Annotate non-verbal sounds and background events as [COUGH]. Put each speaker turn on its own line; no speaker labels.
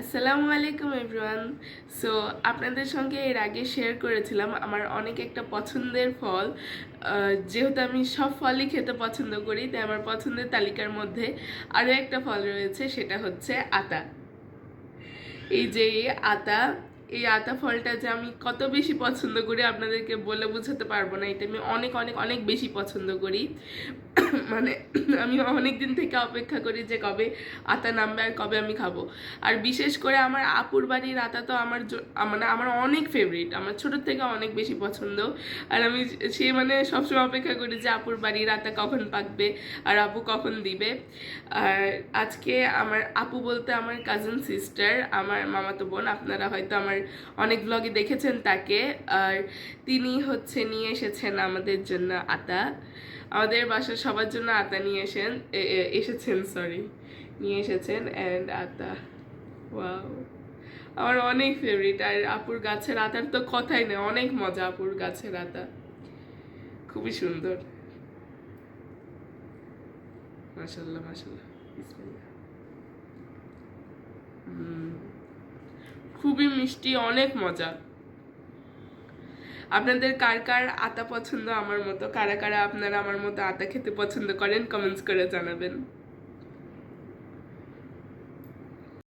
আসসালামু আলাইকুম everyone. So আপনাদের সঙ্গে এর আগে শেয়ার করেছিলাম আমার অনেক একটা পছন্দের ফল। যেহেতু আমি সব ফলই খেতে পছন্দ করি, তাই আমার পছন্দের তালিকার মধ্যে আরও একটা ফল রয়েছে, সেটা হচ্ছে আতা। এই যে আতা এই আতা ফলটা যে আমি কত বেশি পছন্দ করি আপনাদেরকে বলে বোঝাতে পারব না। এটা আমি অনেক অনেক অনেক বেশি পছন্দ করি। [COUGHS] মানে [COUGHS] আমি অনেক দিন থেকে অপেক্ষা করি যে কবে আতা নামবে আর কবে আমি খাব। আর বিশেষ করে আমার আপুর বাড়ির আতা তো আমার মানে আমার অনেক ফেভারিট আমার ছোটোর থেকে অনেক বেশি পছন্দ। আর আমি সে মানে সবসময় অপেক্ষা করি যে আপুর বাড়ির আতা কখন পাকবে আর আপু কখন দিবে। আর আজকে আমার, আপু বলতে আমার কাজিন সিস্টার আমার মামাতো বোন, আপনারা হয়তো আমার অনেক ব্লগে দেখেছেন তাকে। আর তিনি হচ্ছে নিয়ে এসেছেন আমাদের জন্য আতা। আমাদের বাসার সবার জন্য আতা নিয়ে এসেন এসেছেন সরি নিয়ে এসেছেন অ্যান্ড আতা। ওয়াও আমার অনেক ফেভারিট আর আপুর গাছের আতার তো কথাই নেই অনেক মজা আপুর গাছের আতা। খুবই সুন্দর। মাশাল্লাহ বিসমিল্লাহ। হুম, খুবই মিষ্টি, অনেক মজা। আপনাদের কার কার আতা পছন্দ আমার মতো? কারা কারা আপনারা আমার মতো আতা খেতে পছন্দ করেন কমেন্টস করে জানাবেন।